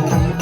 home.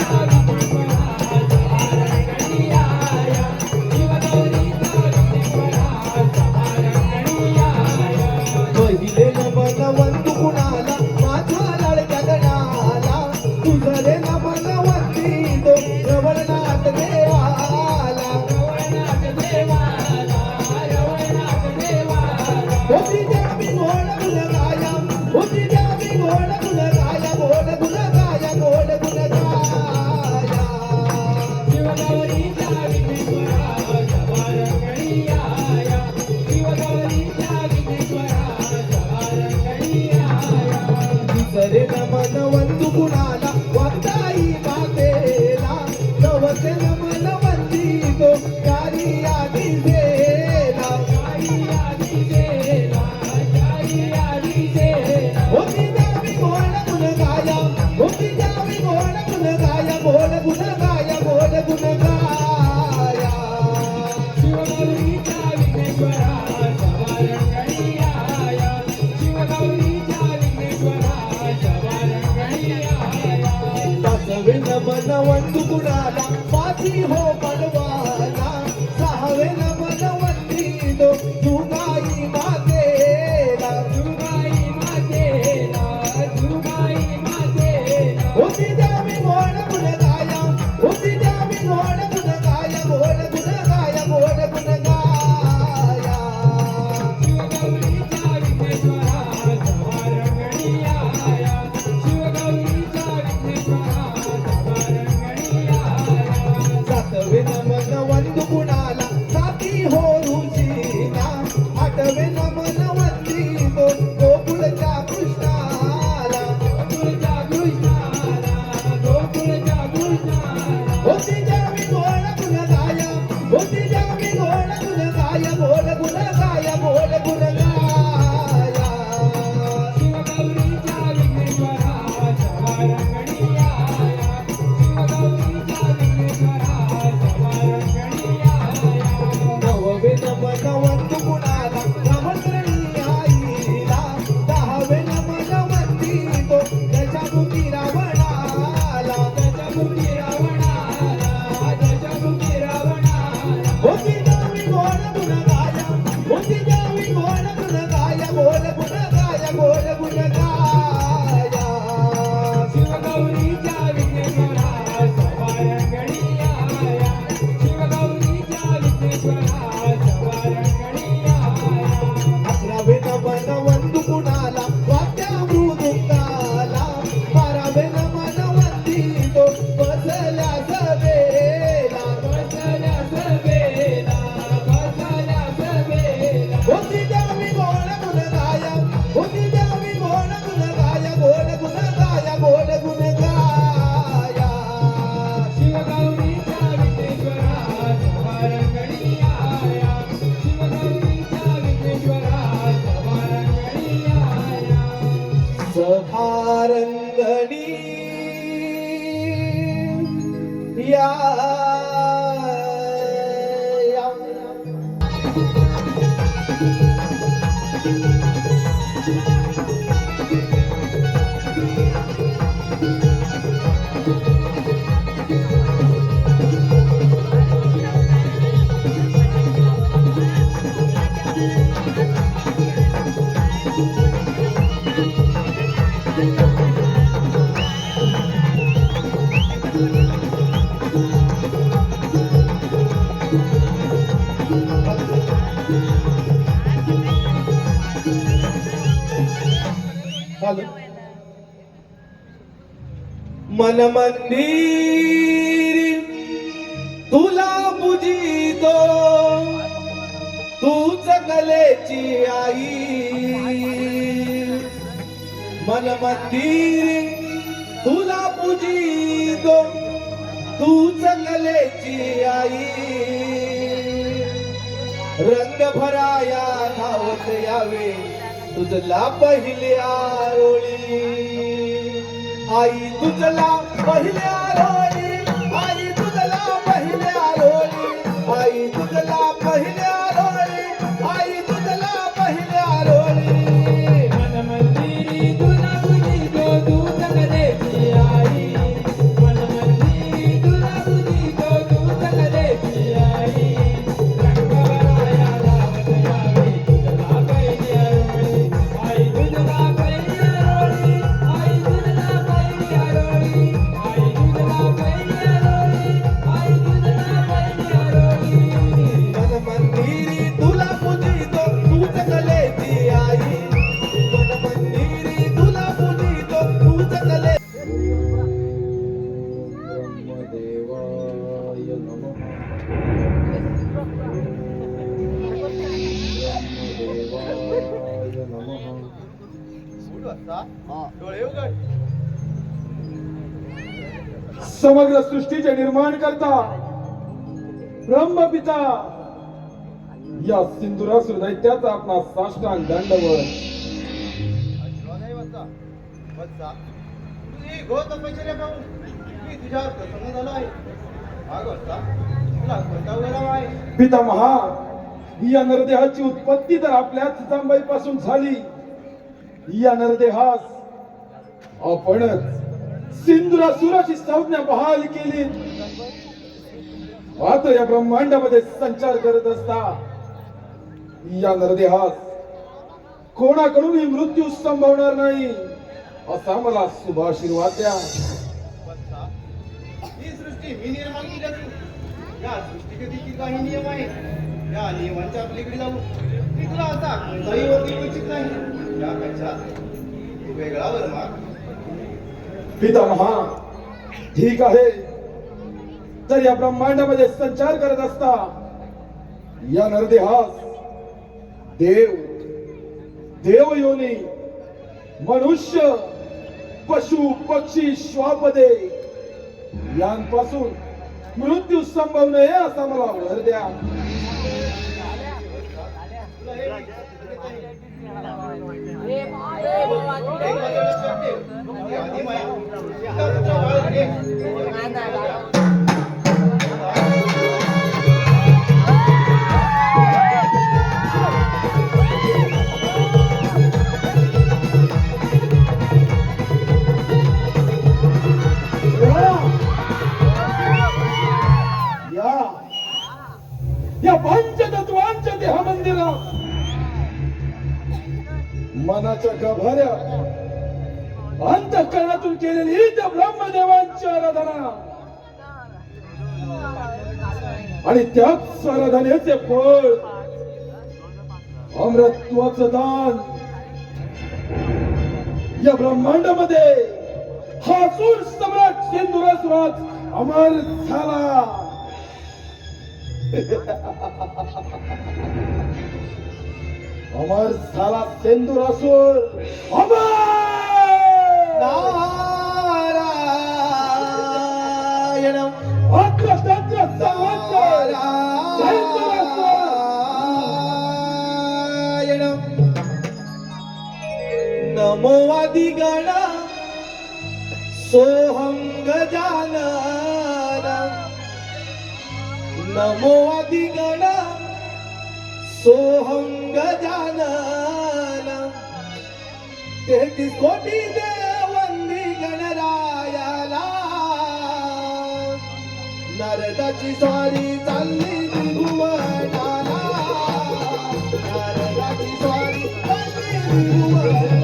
Hello मन मंदिर तुला पूजितो तू चकलेची आई. मन मंदिर तुला पूजितो तू चकलेची आई. रंग भराया धावत यावे. तुझला पहिल्या रोळी आई तुझला पहिल्या रोळी आई तुझला पहिल्या रोळी आई तुझला पहिल्या समग्र सृष्टीचे निर्माण करता ब्रह्मपिता या सिंधुरास दैत्याचा आपला साष्टांग दंडवर तुझी घो पितामहा या नरदेहाची उत्पत्ती तर आपल्याच तांबाईपासून झाली. या नरदेहास आपणच सिंधुरासुराची संज्ञा बहाल केली. मात्र या ब्रह्मांडामध्ये संचार करत असता. या नरदेहास कोणाकडूनही मृत्यू संभवणार नाही असा मला शुभाशीर्वाद द्या. ही सृष्टी मी निर्माण केली या सृष्टी सृष्टीगतीचे काही नियम आहेत. या नियमांच्या आपल्याकडे जाऊ. मी तुला आता कोणताही वर इच्छित नाही. यापेक्षा तू वेगळा वर माग पितामहा ठीक आहे. तर या ब्रह्मांडामध्ये संचार करत असता या नरदेहास देव देव योनी मनुष्य पशु पक्षी श्वापदे यांपासून मृत्यू संभव नये असा मला वर द्या आहे. केलेली ही त्या ब्रह्मदेवांची आराधना. आणि त्याच आराधनेचे फळ अमृत्वाच दान या ब्रह्मांडामध्ये हा सूर सम्राट सिंधुरासुरात अमर झाला. अमर झाला सिंधुरासुर अमर! नमोवादी गाणा सोहंग जान सोहंग दे नारदाची स्वारी चालली त्रिभुवनाला नारदाची स्वारी चालली त्रिभुवनाला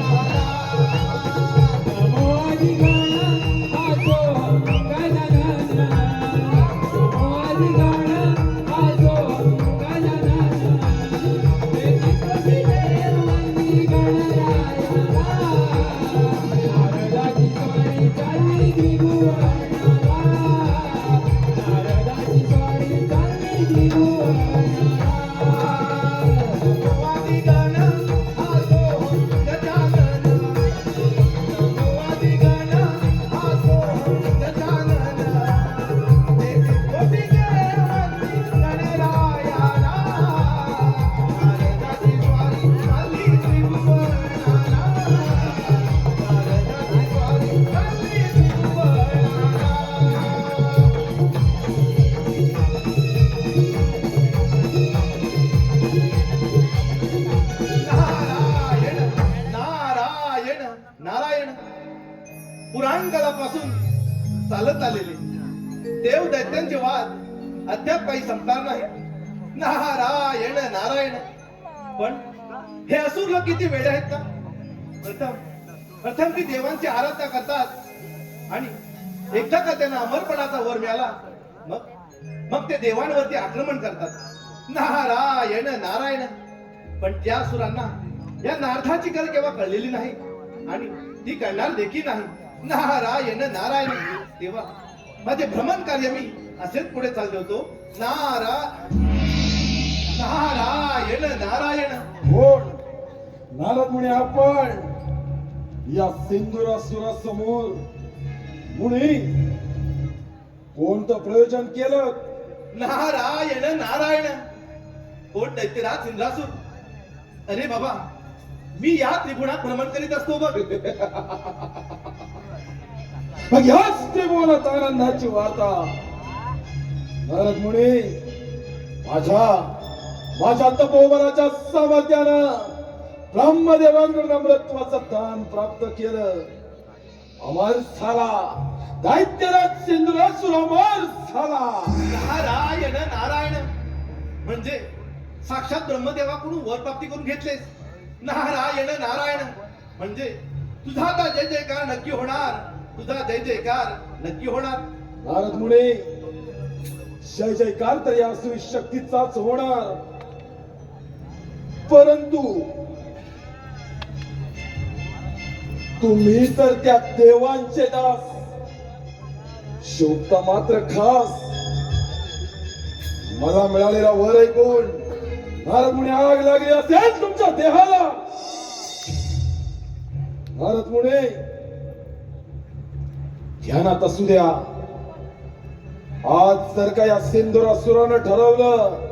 नारायण ना? पण हे असुरला किती वेळ आहेत का? प्रथम प्रथम ती देवांची आराधना करतात आणि एकदा का त्यांना अमरपणाचा वर मिळाला मग मग ते देवांवरती आक्रमण करतात. नारायण नारायण. पण त्या असुरांना या नारदाची गरज केव्हा कळलेली नाही आणि ती कळणार देखील नाही. नारायण नारायण. तेव्हा माझे भ्रमण कार्य मी असेच पुढे चालले होतो. नारा नारायण नारायण। कोण नारद मुनी आपण या सिंधुरासुरा समोर मुनी कोणतं प्रयोजन केलं? नारायण नारायण। कोण दैत्यराज इंद्रासूर अरे बाबा मी या त्रिगुणात भ्रमण करीत असतो बघ. मग ह्याच त्रिभुवनात आनंदाची वार्ता. नारद मुनी माझ्या माझ्या तपोबलाच्या सामर्थ्यानं ब्रह्मदेवांकडून अमृत्वाचं दान प्राप्त केलं. अमर झाला. दैत्यराज सिंधुरासुर अमर झाला. नारायण नारायण. म्हणजे साक्षात ब्रह्मदेवाकडून वर प्राप्ती करून घेतलेस. नारायण नारायण. म्हणजे तुझा आता जय जयकार नक्की होणार. तुझा जय जयकार नक्की होणार. नारद मुनी जय जयकार तर या शक्तीचाच होणार. परंतु तुम्ही तर त्या देवांचे दास. शोभता मात्र खास. मला मिळालेला वर ऐकून भारत मुनी आग लागली असेल तुमच्या देहाला. भारत मुनी ध्यानात असू द्या. आज जर का या सिंधुरासुरानं ठरवलं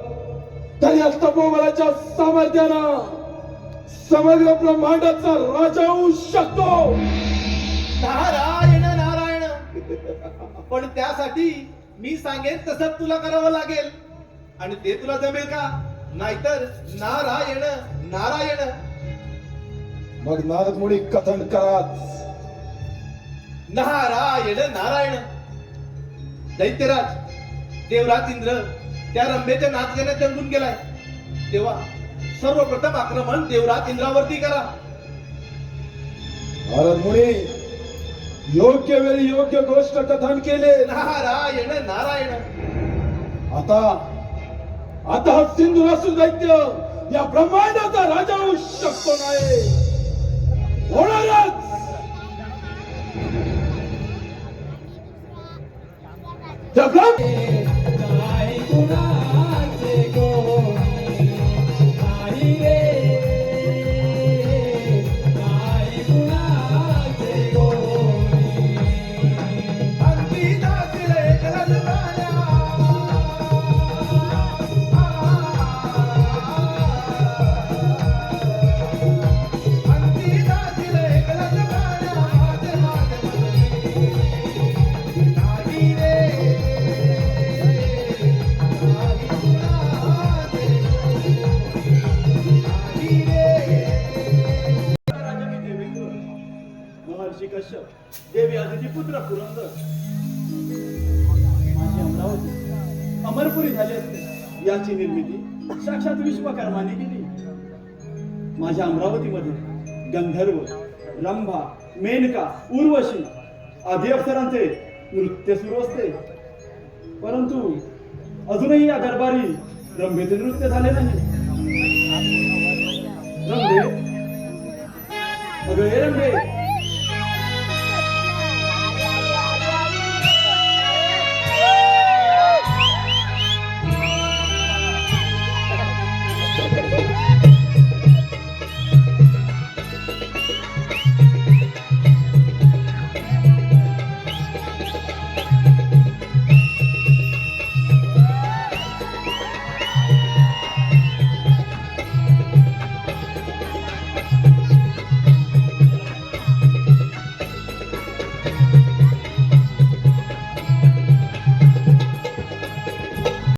तर या तपोबलाच्या सामर्थ्यानं समग्र ब्रह्मांडाचा राजा होऊ शकतो. नारायण नारायण. पण त्यासाठी मी सांगेन तसंच तुला करावं लागेल. आणि ते तुला जमेल का? नाहीतर नारायण नारायण. मग नारद मुनी कथन कराच. नारायण नारायण. दैत्यराज देवराज इंद्र त्या रंभेच्या नाच गाण्यात दंगून गेलाय. तेव्हा सर्वप्रथम आक्रमण देवराज इंद्रावरती करा. नारद मुनी योग्य वेळी योग्य गोष्ट कथन केले. नारायण नारायण. आता आता हा सिंधुरासुर दैत्य या ब्रह्मांडाचा राजा होऊ शकतो नाही. होणारच. त्या माझी अमरावती अमरपुरी झाली असते. याची निर्मिती साक्षात विश्वकर्माने केली. माझ्या अमरावतीमध्ये गंधर्व रंभा मेनका उर्वशी आदी अप्सरांचे नृत्य सुरू असते. परंतु अजूनही या दरबारी रंभेचे नृत्य झाले नाही. रंभे अगं रंभे